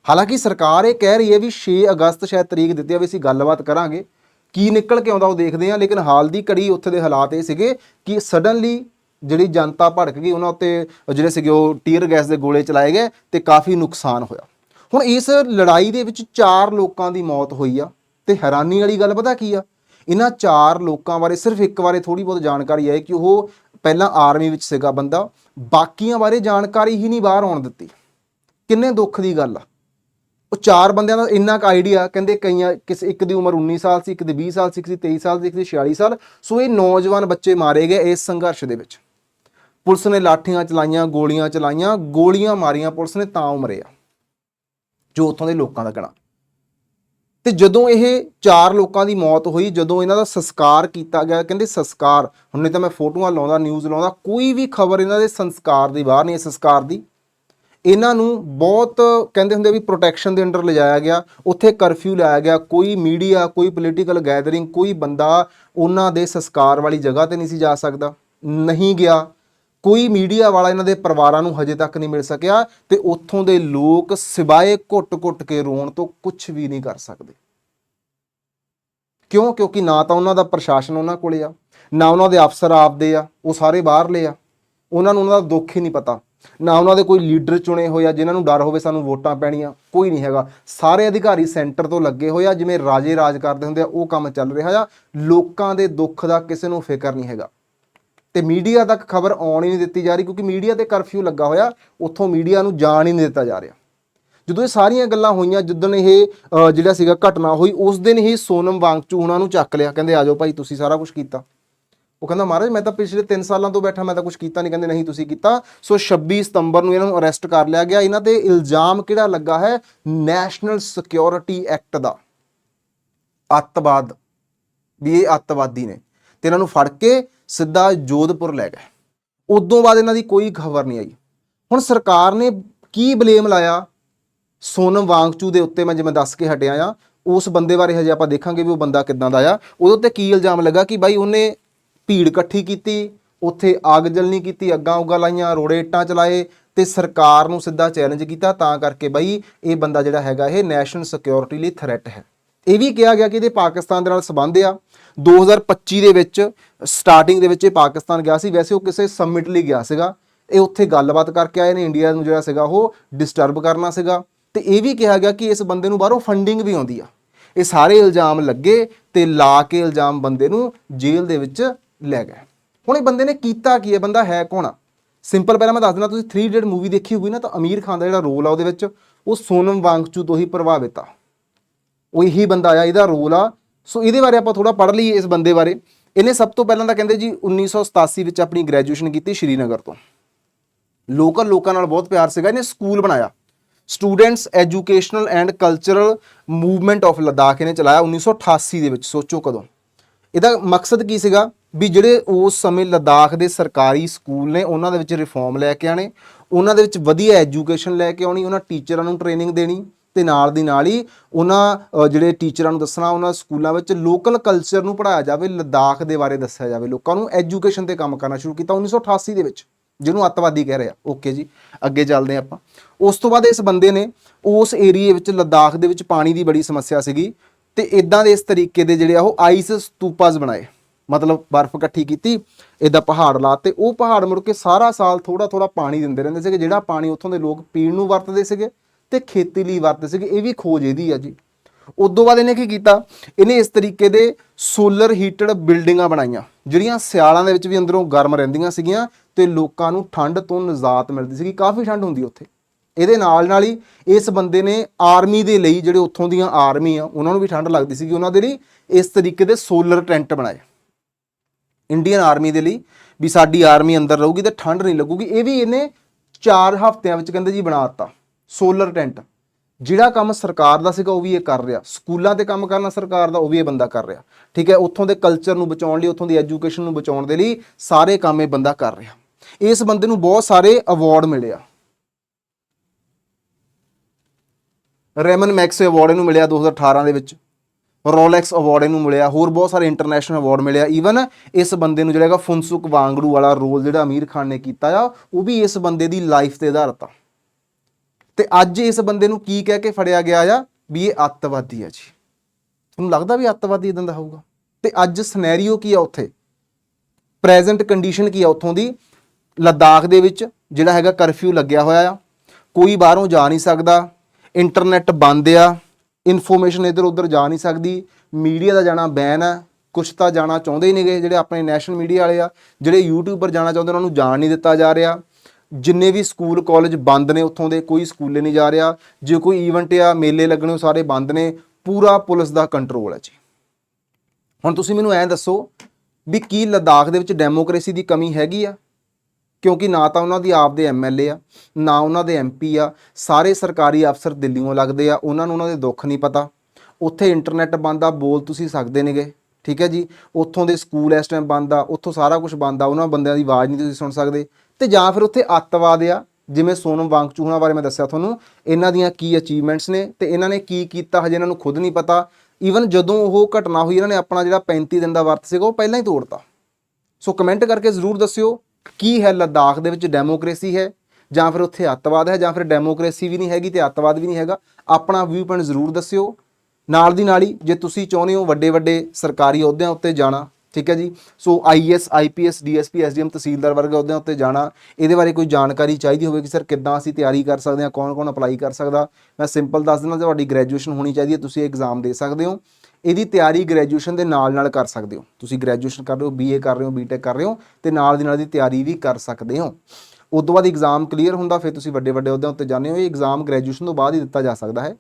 ਹਾਲਾਂਕਿ ਸਰਕਾਰ ਇਹ ਕਹਿ ਰਹੀ ਹੈ ਵੀ 6 ਅਗਸਤ ਸ਼ਾਇਦ ਤਰੀਕ ਦਿੱਤੀ ਆ ਵੀ ਅਸੀਂ ਗੱਲਬਾਤ ਕਰਾਂਗੇ। ਕੀ ਨਿਕਲ ਕੇ ਆਉਂਦਾ ਉਹ ਦੇਖਦੇ ਹਾਂ, ਲੇਕਿਨ ਹਾਲ ਦੀ ਘੜੀ ਉੱਥੇ ਦੇ ਹਾਲਾਤ ਇਹ ਸੀਗੇ ਕਿ ਸਡਨਲੀ ਜਿਹੜੀ ਜਨਤਾ ਭੜਕ ਗਈ, ਉਹਨਾਂ ਉੱਤੇ ਜਿਹੜੇ ਸੀਗੇ ਉਹ ਟੀਅਰ ਗੈਸ ਦੇ ਗੋਲੇ ਚਲਾਏ ਗਏ ਤੇ ਕਾਫੀ ਨੁਕਸਾਨ ਹੋਇਆ। ਹੁਣ ਇਸ ਲੜਾਈ ਦੇ ਵਿੱਚ ਚਾਰ ਲੋਕਾਂ ਦੀ ਮੌਤ ਹੋਈ ਆ ਤੇ ਹੈਰਾਨੀ ਵਾਲੀ ਗੱਲ ਪਤਾ ਕੀ ਆ? ਇਹਨਾਂ ਚਾਰ ਲੋਕਾਂ ਬਾਰੇ ਸਿਰਫ ਇੱਕ ਬਾਰੇ ਥੋੜੀ ਬਹੁਤ ਜਾਣਕਾਰੀ ਹੈ ਕਿ ਉਹ ਪਹਿਲਾਂ ਆਰਮੀ ਵਿੱਚ ਸੀਗਾ ਬੰਦਾ, ਬਾਕੀਆਂ ਬਾਰੇ ਜਾਣਕਾਰੀ ਹੀ ਨਹੀਂ ਬਾਹਰ ਆਉਣ ਦਿੱਤੀ। ਕਿੰਨੇ ਦੁੱਖ ਦੀ ਗੱਲ ਆ। ਉਹ ਚਾਰ ਬੰਦਿਆਂ ਦਾ ਇੰਨਾ ਕੁ ਆਈਡੀਆ ਕਹਿੰਦੇ ਕਈਆਂ ਕਿਸ, ਇੱਕ ਦੀ ਉਮਰ 19 ਸਾਲ ਸੀ, ਇੱਕ ਦੀ 20 ਸਾਲ ਸੀ, ਇੱਕ ਦੀ 23 ਸਾਲ ਸੀ, ਇੱਕ ਦੀ 46 ਸਾਲ। ਸੋ ਇਹ ਨੌਜਵਾਨ ਬੱਚੇ ਮਾਰੇ ਗਏ ਇਸ ਸੰਘਰਸ਼ ਦੇ ਵਿੱਚ। ਪੁਲਿਸ ਨੇ ਲਾਠੀਆਂ ਚਲਾਈਆਂ, ਗੋਲੀਆਂ ਚਲਾਈਆਂ, ਗੋਲੀਆਂ ਮਾਰੀਆਂ, ਪੁਲਿਸ ਨੇ ਤਾਂ ਉਹ ਮਰੇ ਆ, ਜੋ ਉੱਥੋਂ ਦੇ ਲੋਕਾਂ ਦਾ ਕਹਿਣਾ। ਤੇ ਜਦੋਂ ਇਹ ਚਾਰ ਲੋਕਾਂ ਦੀ ਮੌਤ ਹੋਈ, ਜਦੋਂ ਇਹਨਾਂ ਦਾ ਸੰਸਕਾਰ ਕੀਤਾ ਗਿਆ, ਕਹਿੰਦੇ ਸੰਸਕਾਰ, ਹੁਣ ਨਹੀਂ ਤਾਂ ਮੈਂ ਫੋਟੋਆਂ ਲਾਉਂਦਾ ਨਿਊਜ਼ ਲਾਉਂਦਾ, ਕੋਈ ਵੀ ਖਬਰ ਇਹਨਾਂ ਦੇ ਸੰਸਕਾਰ ਦੀ ਬਾਹਰ ਨਹੀਂ ਸੰਸਕਾਰ ਦੀ ਇਹਨਾਂ ਨੂੰ ਬਹੁਤ ਕਹਿੰਦੇ ਹੁੰਦੇ ਵੀ ਪ੍ਰੋਟੈਕਸ਼ਨ ਦੇ ਅੰਡਰ ਲਿਜਾਇਆ ਗਿਆ, ਉੱਥੇ ਕਰਫਿਊ ਲਾਇਆ ਗਿਆ, ਕੋਈ ਮੀਡੀਆ ਕੋਈ ਪੋਲੀਟੀਕਲ ਗੈਦਰਿੰਗ ਕੋਈ ਬੰਦਾ ਉਹਨਾਂ ਦੇ ਸੰਸਕਾਰ ਵਾਲੀ ਜਗ੍ਹਾ ਤੇ ਨਹੀਂ ਸੀ ਜਾ ਸਕਦਾ, ਨਹੀਂ ਗਿਆ। ਕੋਈ ਮੀਡੀਆ ਵਾਲਾ ਇਹਨਾਂ ਦੇ ਪਰਿਵਾਰਾਂ ਨੂੰ ਹਜੇ ਤੱਕ ਨਹੀਂ ਮਿਲ ਸਕਿਆ ਤੇ ਉੱਥੋਂ ਦੇ ਲੋਕ ਸਿਵਾਏ ਘੁੱਟ-ਘੁੱਟ ਕੇ ਰੋਣ ਤੋਂ ਕੁਝ ਵੀ ਨਹੀਂ ਕਰ ਸਕਦੇ। ਕਿਉਂ? ਕਿਉਂਕਿ ਨਾ ਤਾਂ ਉਹਨਾਂ ਦਾ ਪ੍ਰਸ਼ਾਸਨ ਉਹਨਾਂ ਕੋਲੇ ਆ, ਨਾ ਉਹਨਾਂ ਦੇ ਅਫਸਰ ਆਪਦੇ ਆ, ਉਹ ਸਾਰੇ ਬਾਹਰਲੇ ਆ। ਉਹਨਾਂ ਨੂੰ ਉਹਨਾਂ ਦਾ ਦੁੱਖ ਹੀ ਨਹੀਂ ਪਤਾ। ਨਾ ਉਹਨਾਂ ਦੇ ਕੋਈ ਲੀਡਰ ਚੁਣੇ ਹੋਏ ਆ, ਜਿਨ੍ਹਾਂ ਨੂੰ ਡਰ ਹੋਵੇ ਸਾਨੂੰ ਵੋਟਾਂ ਪੈਣੀਆਂ, ਕੋਈ ਨਹੀਂ ਹੈਗਾ। ਸਾਰੇ ਅਧਿਕਾਰੀ ਸੈਂਟਰ ਤੋਂ ਲੱਗੇ ਹੋਏ ਆ, ਜਿਵੇਂ ਰਾਜੇ ਰਾਜ ਕਰਦੇ ਹੁੰਦੇ ਆ, ਉਹ ਕੰਮ ਚੱਲ ਰਿਹਾ ਆ। ਲੋਕਾਂ ਦੇ ਦੁੱਖ ਦਾ ਕਿਸੇ ਨੂੰ ਫਿਕਰ ਨਹੀਂ ਹੈਗਾ। ਤੇ ਮੀਡੀਆ ਤੱਕ ਖਬਰ ਆਉਣ ਹੀ ਨਹੀਂ ਦਿੱਤੀ ਜਾ ਰਹੀ, ਕਿਉਂਕਿ ਮੀਡੀਆ ਤੇ ਕਰਫਿਊ ਲੱਗਾ ਹੋਇਆ, ਉੱਥੋਂ ਮੀਡੀਆ ਨੂੰ ਜਾਣ ਹੀ ਨਹੀਂ ਦਿੱਤਾ ਜਾ ਰਿਹਾ। ਜਦੋਂ ਇਹ ਸਾਰੀਆਂ ਗੱਲਾਂ ਹੋਈਆਂ, ਜਿੱਦਣ ਇਹ ਜਿਹੜਾ ਸੀਗਾ ਘਟਨਾ ਹੋਈ, ਉਸ ਦਿਨ ਹੀ ਸੋਨਮ ਵਾਂਗਚੂ ਉਹਨਾਂ ਨੂੰ ਚੱਕ ਲਿਆ। ਕਹਿੰਦੇ ਆਜੋ ਭਾਈ, ਤੁਸੀਂ ਸਾਰਾ ਕੁਝ ਕੀਤਾ। ਉਹ ਕਹਿੰਦਾ, ਮਹਾਰਾਜ, ਮੈਂ ਤਾਂ ਪਿਛਲੇ 3 ਸਾਲਾਂ ਤੋਂ ਬੈਠਾ, ਮੈਂ ਤਾਂ ਕੁਝ ਕੀਤਾ ਨਹੀਂ। ਕਹਿੰਦੇ, ਨਹੀਂ, ਤੁਸੀਂ ਕੀਤਾ। ਸੋ 26 ਸਤੰਬਰ ਨੂੰ ਇਹਨਾਂ ਨੂੰ ਅਰੈਸਟ ਕਰ ਲਿਆ ਗਿਆ। ਇਹਨਾਂ ਤੇ ਇਲਜ਼ਾਮ ਕਿਹੜਾ ਲੱਗਾ ਹੈ? ਨੈਸ਼ਨਲ ਸਿਕਿਉਰਿਟੀ ਐਕਟ ਦਾ। ਅੱਤਵਾਦ। ਵੀ ਇਹ ਅੱਤਵਾਦੀ ਨੇ। ਤੇ ਇਹਨਾਂ ਨੂੰ ਫੜ ਕੇ ਸਿੱਧਾ ਜੋਧਪੁਰ ਲੈ ਗਏ। ਉਦੋਂ ਬਾਅਦ ਇਹਨਾਂ ਦੀ ਕੋਈ ਖਬਰ ਨਹੀਂ ਆਈ। ਹੁਣ ਸਰਕਾਰ ਨੇ ਕੀ ਬਲੇਮ ਲਾਇਆ? ਸੋਨਮ ਵਾਂਗਚੂ ਦੇ ਉੱਤੇ ਮੈਂ ਜਿਵੇਂ ਦੱਸ ਕੇ ਹਟਿਆ ਆ। ਉਸ ਬੰਦੇ ਬਾਰੇ ਹਜੇ ਆਪਾਂ ਦੇਖਾਂਗੇ ਵੀ ਉਹ ਬੰਦਾ ਕਿੱਦਾਂ ਦਾ ਆ। ਉਹਦੇ ਉੱਤੇ ਕੀ ਇਲਜ਼ਾਮ ਲੱਗਾ ਕਿ ਬਾਈ ਉਹਨੇ ਭੀੜ ਇਕੱਠੀ ਕੀਤੀ, ਉੱਥੇ ਅੱਗ ਜਲਣੀ ਕੀਤੀ, ਅੱਗਾਂ ਉੱਗਾਂ ਲਾਈਆਂ, ਰੋੜੇ ਇੱਟਾਂ ਚਲਾਏ ਤੇ ਸਰਕਾਰ ਨੂੰ ਸਿੱਧਾ ਚੈਲੰਜ ਕੀਤਾ ਤਾਂ ਕਰਕੇ ਬਈ ਇਹ ਬੰਦਾ ਜਿਹੜਾ ਹੈਗਾ ਇਹ ਨੈਸ਼ਨਲ ਸਿਕਿਉਰਿਟੀ ਲਈ ਥ੍ਰੈਟ ਹੈ। ਇਹ ਵੀ ਕਿਹਾ ਗਿਆ ਕਿ ਇਹਦੇ ਪਾਕਿਸਤਾਨ ਦੇ ਨਾਲ ਸੰਬੰਧ ਆ। 2025 ਦੇ ਵਿੱਚ ਸਟਾਰਟਿੰਗ ਦੇ ਵਿੱਚ ਇਹ ਪਾਕਿਸਤਾਨ ਗਿਆ ਸੀ, ਵੈਸੇ ਉਹ ਕਿਸੇ ਸਮਿਟ ਲਈ ਗਿਆ ਸੀਗਾ। ਇਹ ਉੱਥੇ ਗੱਲਬਾਤ ਕਰਕੇ ਆਏ ਨੇ ਇੰਡੀਆ ਨੂੰ ਜਿਹੜਾ ਸੀਗਾ ਉਹ ਡਿਸਟਰਬ ਕਰਨਾ ਸੀਗਾ। ਤੇ ਇਹ ਵੀ ਕਿਹਾ ਗਿਆ ਕਿ ਇਸ ਬੰਦੇ ਨੂੰ ਬਾਹਰੋਂ ਫੰਡਿੰਗ ਵੀ ਆਉਂਦੀ ਆ। ਇਹ ਸਾਰੇ ਇਲਜ਼ਾਮ ਲੱਗੇ ਤੇ ਲਾ ਕੇ ਇਲਜ਼ਾਮ ਬੰਦੇ ਨੂੰ ਜੇਲ੍ਹ ਦੇ ਵਿੱਚ ਲੈ ਗਏ। ਹੁਣ ਇਹ ਬੰਦੇ ਨੇ ਕੀਤਾ ਕੀ ਹੈ? ਬੰਦਾ ਹੈ ਕੌਣ ਆ? ਸਿੰਪਲ ਪਹਿਲਾਂ ਮੈਂ ਦੱਸ ਦਿੰਦਾ, ਤੁਸੀਂ 3 ਇਡੀਅਟ ਮੂਵੀ ਦੇਖੀ ਹੋਊਗੀ ਨਾ, ਤਾਂ ਅਮੀਰ ਖਾਨ ਦਾ ਜਿਹੜਾ ਰੋਲ ਆ ਉਹਦੇ ਵਿੱਚ, ਉਹ ਸੋਨਮ ਵਾਂਗਚੂ ਤੋਂ ਹੀ ਪ੍ਰਭਾਵਿਤ ਆ। ਉਹ ਇਹੀ ਬੰਦਾ ਆ ਇਹਦਾ ਰੋਲ ਆ। ਸੋ ਇਹਦੇ ਬਾਰੇ ਆਪਾਂ ਥੋੜਾ ਪੜ੍ਹ ਲਈਏ ਇਸ ਬੰਦੇ ਬਾਰੇ। ਇਹਨੇ ਸਭ ਤੋਂ ਪਹਿਲਾਂ ਤਾਂ ਕਹਿੰਦੇ ਜੀ 1987 ਵਿੱਚ ਆਪਣੀ ਗ੍ਰੈਜੂਏਸ਼ਨ ਕੀਤੀ ਸ਼੍ਰੀਨਗਰ ਤੋਂ। ਲੋਕਲ ਲੋਕਾਂ ਨਾਲ ਬਹੁਤ ਪਿਆਰ ਸੀਗਾ, ਇਹਨੇ ਸਕੂਲ ਬਣਾਇਆ। Students Educational and Cultural Movement of Ladakh ਇਹਨੇ ਚਲਾਇਆ 1988 ਦੇ ਵਿੱਚ, ਸੋਚੋ ਕਦੋਂ। ਇਹਦਾ ਮਕਸਦ ਕੀ ਸੀਗਾ? ਵੀ ਜਿਹੜੇ ਉਸ ਸਮੇਂ ਲਦਾਖ ਦੇ ਸਰਕਾਰੀ ਸਕੂਲ ਨੇ, ਉਹਨਾਂ ਦੇ ਵਿੱਚ ਰਿਫਾਰਮ ਲੈ ਕੇ ਆਣੇ ਉਹਨਾਂ ਦੇ ਵਿੱਚ ਵਧੀਆ ਐਜੂਕੇਸ਼ਨ ਲੈ ਕੇ ਆਉਣੀ, ਉਹਨਾਂ ਟੀਚਰਾਂ ਨੂੰ ਟ੍ਰੇਨਿੰਗ ਦੇਣੀ ਤੇ ਨਾਲ ਦੀ ਨਾਲ ਹੀ ਉਹਨਾਂ ਜਿਹੜੇ ਟੀਚਰਾਂ ਨੂੰ ਦੱਸਣਾ, ਉਹਨਾਂ ਸਕੂਲਾਂ ਵਿੱਚ ਲੋਕਲ ਕਲਚਰ ਨੂੰ ਪੜਾਇਆ ਜਾਵੇ, ਲਦਾਖ ਦੇ ਬਾਰੇ ਦੱਸਿਆ ਜਾਵੇ। ਲੋਕਾਂ ਨੂੰ ਐਜੂਕੇਸ਼ਨ ਤੇ ਕੰਮ ਕਰਨਾ ਸ਼ੁਰੂ ਕੀਤਾ 1988 ਦੇ ਵਿੱਚ, ਜਿਹਨੂੰ ਅੱਤਵਾਦੀ ਕਹਿ ਰਿਹਾ ਓਕੇ ਜੀ, ਅੱਗੇ ਚੱਲਦੇ ਹਾਂ ਆਪਾਂ। ਉਸ ਤੋਂ ਬਾਅਦ ਇਸ ਬੰਦੇ ਨੇ ਉਸ ਏਰੀਏ ਵਿੱਚ, ਲਦਾਖ ਦੇ ਵਿੱਚ ਪਾਣੀ ਦੀ ਬੜੀ ਸਮੱਸਿਆ ਸੀਗੀ ਤੇ ਇਦਾਂ ਦੇ ਇਸ ਤਰੀਕੇ ਦੇ ਜਿਹੜੇ ਆ ਉਹ ਆਈਸ ਸਤੂਪਾਸ ਬਣਾਏ। ਮਤਲਬ ਬਰਫ਼ ਇਕੱਠੀ ਕੀਤੀ ਇਦਾਂ ਪਹਾੜ ਲਾਤੇ। ਉਹ ਪਹਾੜ ਮੁੜ ਕੇ ਸਾਰਾ ਸਾਲ ਥੋੜਾ ਥੋੜਾ ਪਾਣੀ ਦਿੰਦੇ ਰਹਿੰਦੇ ਸੀਗੇ, ਜਿਹੜਾ ਪਾਣੀ ਉੱਥੋਂ ਦੇ ਲੋਕ ਪੀਣ ਨੂੰ ਵਰਤਦੇ ਸੀਗੇ ਤੇ ਖੇਤੀ ਲਈ ਵਰਤਦੇ ਸੀਗੇ, ਇਹ ਵੀ ਖੋਜ ਇਹਦੀ ਆ ਜੀ। ਉਦੋਂ ਬਾਅਦ ਇਹਨੇ ਕੀ ਕੀਤਾ? ਇਹਨੇ ਇਸ ਤਰੀਕੇ ਦੇ ਸੋਲਰ ਹੀਟਡ ਬਿਲਡਿੰਗਾਂ ਬਣਾਈਆਂ, ਜਿਹੜੀਆਂ ਸਿਆਲਾਂ ਦੇ ਵਿੱਚ ਵੀ ਅੰਦਰੋਂ ਗਰਮ ਰਹਿੰਦੀਆਂ ਸੀਗੀਆਂ ਤੇ ਲੋਕਾਂ ਨੂੰ ਠੰਡ ਤੋਂ ਨਿਜਾਤ ਮਿਲਦੀ ਸੀਗੀ, ਕਾਫੀ ਠੰਡ ਹੁੰਦੀ ਉੱਥੇ। ਇਹਦੇ ਨਾਲ ਨਾਲ ਹੀ ਇਸ ਬੰਦੇ ਨੇ ਆਰਮੀ ਦੇ ਲਈ, ਜਿਹੜੇ ਉੱਥੋਂ ਦੀਆਂ ਆਰਮੀ ਆ, ਉਹਨਾਂ ਨੂੰ ਵੀ ਠੰਡ ਲੱਗਦੀ ਸੀਗੀ ਉਹਨਾਂ ਦੇ ਲਈ, ਇਸ ਤਰੀਕੇ ਦੇ ਸੋਲਰ ਟੈਂਟ ਬਣਾਏ। ਇੰਡੀਅਨ ਆਰਮੀ ਦੇ ਲਈ ਵੀ ਸਾਡੀ ਆਰਮੀ ਅੰਦਰ ਰਹੂਗੀ ਤੇ ਠੰਡ ਨਹੀਂ ਲੱਗੂਗੀ। ਇਹ ਵੀ ਇਹਨੇ 4 ਹਫ਼ਤਿਆਂ ਵਿੱਚ ਕਹਿੰਦੇ ਜੀ ਬਣਾ ਦਿੱਤਾ। ਸੋਲਰ ਟੈਂਟ ਜਿਹੜਾ ਕੰਮ ਸਰਕਾਰ ਦਾ ਸੀਗਾ, ਉਹ ਵੀ ਇਹ ਕਰ ਰਿਹਾ। ਸਕੂਲਾਂ ਤੇ ਕੰਮ ਕਰਨਾ ਸਰਕਾਰ ਦਾ, ਉਹ ਵੀ ਇਹ ਬੰਦਾ ਕਰ ਰਿਹਾ। ਠੀਕ ਹੈ, ਉੱਥੋਂ ਦੇ ਕਲਚਰ ਨੂੰ ਬਚਾਉਣ ਲਈ, ਉੱਥੋਂ ਦੀ ਐਜੂਕੇਸ਼ਨ ਨੂੰ ਬਚਾਉਣ ਦੇ ਲਈ ਸਾਰੇ ਕੰਮ ਇਹ ਬੰਦਾ ਕਰ ਰਿਹਾ। ਇਸ ਬੰਦੇ ਨੂੰ ਬਹੁਤ ਸਾਰੇ ਅਵਾਰਡ ਮਿਲੇ ਆ। ਰੈਮਨ ਮੈਕਸ ਅਵਾਰਡ ਇਹਨੂੰ ਮਿਲਿਆ 2018 ਦੇ ਵਿੱਚ। ਰੋਲੈਕਸ ਅਵਾਰਡ ਇਹਨੂੰ ਮਿਲਿਆ, ਹੋਰ ਬਹੁਤ ਸਾਰੇ ਇੰਟਰਨੈਸ਼ਨਲ ਅਵਾਰਡ ਮਿਲਿਆ। ਈਵਨ ਇਸ ਬੰਦੇ ਨੂੰ ਜਿਹੜਾ ਹੈਗਾ ਫੁਨਸੁਕ ਵਾਂਗੜੂ ਵਾਲਾ ਰੋਲ ਜਿਹੜਾ ਅਮੀਰ ਖਾਨ ਨੇ ਕੀਤਾ ਆ, ਉਹ ਵੀ ਇਸ ਬੰਦੇ ਦੀ ਲਾਈਫ ਤੇ ਆਧਾਰਿਤ ਆ। ਤੇ ਅੱਜ ਇਸ ਬੰਦੇ ਨੂੰ ਕੀ ਕਹਿ ਕੇ ਫੜਿਆ ਗਿਆ ਆ ਵੀ ਇਹ ਅੱਤਵਾਦੀ ਆ ਜੀ। ਤੁਹਾਨੂੰ ਲੱਗਦਾ ਵੀ ਅੱਤਵਾਦੀ ਇਦਾਂ ਦਾ ਹੋਊਗਾ? ਤੇ ਅੱਜ ਸਿਨੈਰੀਓ ਕੀ ਆ ਉੱਥੇ? ਪ੍ਰੈਜ਼ੈਂਟ ਕੰਡੀਸ਼ਨ ਕੀ ਆ ਉੱਥੋਂ ਦੀ? ਲਦਾਖ ਦੇ ਵਿੱਚ ਜਿਹੜਾ ਹੈਗਾ ਕਰਫਿਊ ਲੱਗਿਆ ਹੋਇਆ ਆ। ਕੋਈ ਬਾਹਰੋਂ ਜਾ ਨਹੀਂ ਸਕਦਾ। ਇੰਟਰਨੈਟ ਬੰਦ ਆ। ਇਨਫੋਰਮੇਸ਼ਨ ਇੱਧਰ ਉੱਧਰ ਜਾ ਨਹੀਂ ਸਕਦੀ। ਮੀਡੀਆ ਦਾ ਜਾਣਾ ਬੈਨ ਆ। ਕੁਛ ਤਾਂ ਜਾਣਾ ਚਾਹੁੰਦੇ ਹੀ ਨੇਗੇ ਜਿਹੜੇ ਆਪਣੇ ਨੈਸ਼ਨਲ ਮੀਡੀਆ ਵਾਲੇ ਆ। ਜਿਹੜੇ ਯੂਟਿਊਬਰ ਜਾਣਾ ਚਾਹੁੰਦੇ, ਉਹਨਾਂ ਨੂੰ ਜਾਣ ਨਹੀਂ ਦਿੱਤਾ ਜਾ ਰਿਹਾ। ਜਿੰਨੇ ਵੀ ਸਕੂਲ, ਕਾਲਜ ਬੰਦ ਨੇ ਉੱਥੋਂ ਦੇ, ਕੋਈ ਸਕੂਲੇ ਨਹੀਂ ਜਾ ਰਿਹਾ। ਜੇ ਕੋਈ ਇਵੈਂਟ ਆ, ਮੇਲੇ ਲੱਗਣੇ, ਉਹ ਸਾਰੇ ਬੰਦ ਨੇ। ਪੂਰਾ ਪੁਲਿਸ ਦਾ ਕੰਟਰੋਲ ਹੈ ਜੀ। ਹੁਣ ਤੁਸੀਂ ਮੈਨੂੰ ਐਂ ਦੱਸੋ ਵੀ ਕੀ ਲਦਾਖ ਦੇ ਵਿੱਚ ਡੈਮੋਕ੍ਰੇਸੀ ਦੀ ਕਮੀ ਹੈਗੀ ਆ? ਕਿਉਂਕਿ ਨਾ ਤਾਂ ਉਹਨਾਂ ਦੀ ਆਪ ਦੇ ਐਮਐਲਏ ਆ, ਨਾ ਉਹਨਾਂ ਦੇ ਐਮਪੀ ਆ, ਸਾਰੇ ਸਰਕਾਰੀ ਅਫਸਰ ਦਿੱਲੀੋਂ ਲੱਗਦੇ ਆ, ਉਹਨਾਂ ਨੂੰ ਉਹਨਾਂ ਦੇ ਦੁੱਖ ਨਹੀਂ ਪਤਾ। ਉੱਥੇ ਇੰਟਰਨੈਟ ਬੰਦ ਆ, ਬੋਲ ਤੁਸੀਂ ਸਕਦੇ ਨੇਗੇ, ਠੀਕ ਹੈ ਜੀ? ਉੱਥੋਂ ਦੇ ਸਕੂਲ ਇਸ ਟਾਈਮ ਬੰਦ ਆ, ਉੱਥੋਂ ਸਾਰਾ ਕੁਝ ਬੰਦ ਆ, ਉਹਨਾਂ ਬੰਦਿਆਂ ਦੀ ਆਵਾਜ਼ ਨਹੀਂ ਤੁਸੀਂ ਸੁਣ ਸਕਦੇ। ਤੇ ਜਾਂ ਫਿਰ ਉੱਥੇ ਅੱਤਵਾਦ ਆ, ਜਿਵੇਂ ਸੋਨਮ ਵਾਂਗਚੂਕ ਬਾਰੇ ਮੈਂ ਦੱਸਿਆ ਤੁਹਾਨੂੰ, ਇਹਨਾਂ ਦੀਆਂ ਕੀ ਅਚੀਵਮੈਂਟਸ ਨੇ ਤੇ ਇਹਨਾਂ ਨੇ ਕੀ ਕੀਤਾ ਹਜੇ ਇਹਨਾਂ ਨੂੰ ਖੁਦ ਨਹੀਂ ਪਤਾ। ਈਵਨ ਜਦੋਂ ਉਹ ਘਟਨਾ ਹੋਈ, ਇਹਨਾਂ ਨੇ ਆਪਣਾ ਜਿਹੜਾ 35 ਦਿਨ ਦਾ ਵਰਤ ਸੀਗਾ, ਉਹ ਪਹਿਲਾਂ ਹੀ ਤੋੜਤਾ। ਸੋ ਕਮੈਂਟ ਕਰਕੇ ਜ਼ਰੂਰ ਦੱਸਿਓ ਕੀ ਹੈ ਲਦਾਖ ਦੇ ਵਿੱਚ ਡੈਮੋਕ੍ਰੇਸੀ ਹੈ? ਜਾਂ ਫਿਰ ਉੱਥੇ ਅੱਤਵਾਦ ਹੈ, ਜਾਂ ਫਿਰ ਡੈਮੋਕ੍ਰੇਸੀ ਵੀ ਨਹੀਂ ਹੈਗੀ ਤੇ ਅੱਤਵਾਦ ਵੀ ਨਹੀਂ ਹੈਗਾ? ਆਪਣਾ ਵਿਊ ਪੁਆਇੰਟ ਜ਼ਰੂਰ ਦੱਸਿਓ। ਨਾਲ ਦੀ ਨਾਲ ਹੀ ਜੇ ਤੁਸੀਂ ਚਾਹੁੰਦੇ ਹੋ ਵੱਡੇ ਵੱਡੇ ਸਰਕਾਰੀ ਅਹੁਦਿਆਂ ਉੱਤੇ ਜਾਣਾ, ਠੀਕ ਹੈ ਜੀ? So IAS IPS DSP SDM tehsildar ਵਰਗੇ ਅਹੁਦਿਆਂ ਉੱਤੇ ਜਾਣਾ, ਇਹਦੇ ਬਾਰੇ ਕੋਈ ਜਾਣਕਾਰੀ ਚਾਹੀਦੀ ਹੋਵੇ ਕਿ ਸਰ, ਕਿੱਦਾਂ ਅਸੀਂ ਤਿਆਰੀ ਕਰ ਸਕਦੇ ਹਾਂ ਕੌਣ ਕੌਣ ਅਪਲਾਈ ਕਰ ਸਕਦਾ? ਮੈਂ ਸਿੰਪਲ ਦੱਸ ਦਿੰਦਾ, ਤੁਹਾਡੀ ਗ੍ਰੈਜੂਏਸ਼ਨ ਹੋਣੀ ਚਾਹੀਦੀ ਹੈ, ਤੁਸੀਂ ਐਗਜ਼ਾਮ ਦੇ ਸਕਦੇ ਹੋ। ਇਹਦੀ ਤਿਆਰੀ ਗ੍ਰੈਜੂਏਸ਼ਨ ਦੇ ਨਾਲ ਨਾਲ ਕਰ ਸਕਦੇ ਹੋ। ਤੁਸੀਂ ਗ੍ਰੈਜੂਏਸ਼ਨ ਕਰ ਰਹੇ ਹੋ ਬੀਏ ਕਰ ਰਹੇ ਹੋ ਬੀਟੈਕ ਕਰ ਰਹੇ ਹੋ ਤੇ ਨਾਲ ਦੀ ਨਾਲ ਦੀ ਤਿਆਰੀ ਵੀ ਕਰ ਸਕਦੇ ਹੋ। ਉਸ ਤੋਂ ਬਾਅਦ ਐਗਜ਼ਾਮ ਕਲੀਅਰ ਹੁੰਦਾ, ਫਿਰ ਤੁਸੀਂ ਵੱਡੇ ਵੱਡੇ ਅਹੁਦਿਆਂ ਉੱਤੇ ਜਾਂਦੇ ਹੋ। ਇਹ ਐਗਜ਼ਾਮ ਗ੍ਰੈਜੂਏਸ਼ਨ ਤੋਂ ਬਾਅਦ ਹੀ ਦਿੱਤਾ ਜਾ ਸਕਦਾ ਹੈ।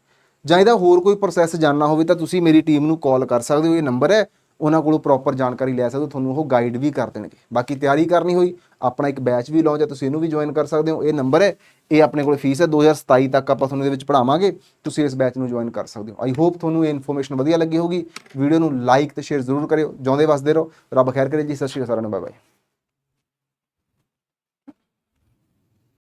ਜਾਂ ਇਹਦਾ ਹੋਰ ਕੋਈ ਪ੍ਰੋਸੈਸ ਜਾਣਨਾ ਹੋਵੇ ਤਾਂ ਤੁਸੀਂ ਮੇਰੀ ਟੀਮ ਨੂੰ ਕਾਲ ਕਰ ਸਕਦੇ ਹੋ। ਇਹ ਨੰਬਰ ਹੈ ਉਹਨਾਂ ਕੋਲੋਂ ਪ੍ਰੋਪਰ ਜਾਣਕਾਰੀ ਲੈ ਸਕਦੇ ਹੋ, ਤੁਹਾਨੂੰ ਉਹ ਗਾਈਡ ਵੀ ਕਰ ਦੇਣਗੇ। ਬਾਕੀ ਤਿਆਰੀ ਕਰਨੀ ਹੋਈ, ਆਪਣਾ ਇੱਕ ਬੈਚ ਵੀ ਲਾਂਚ ਹੈ, ਤੁਸੀਂ ਇਹਨੂੰ ਵੀ ਜੁਆਇਨ ਕਰ ਸਕਦੇ ਹੋ। ਇਹ ਨੰਬਰ ਹੈ, ਇਹ ਆਪਣੇ ਕੋਲ ਫੀਸ ਹੈ 2027 ਤੱਕ ਆਪਾਂ ਤੁਹਾਨੂੰ ਇਹਦੇ ਵਿੱਚ ਪੜਾਵਾਂਗੇ ਤੁਸੀਂ ਇਸ ਬੈਚ ਨੂੰ ਜੁਆਇਨ ਕਰ ਸਕਦੇ ਹੋ। ਆਈ ਹੋਪ ਤੁਹਾਨੂੰ ਇਹ ਇਨਫੋਰਮੇਸ਼ਨ ਵਧੀਆ ਲੱਗੀ ਹੋਗੀ ਵੀਡੀਓ ਨੂੰ ਲਾਈਕ ਤੇ ਸ਼ੇਅਰ ਜ਼ਰੂਰ ਕਰਿਓ, ਜਿਉਂਦੇ ਵਸਦੇ ਰਹੋ। ਰੱਬ ਖੈਰ ਕਰੇ ਜੀ, ਸਤਿ ਸ਼੍ਰੀ ਅਕਾਲ, ਸਾਰਿਆਂ ਨੂੰ ਬਾਏ ਬਾਏ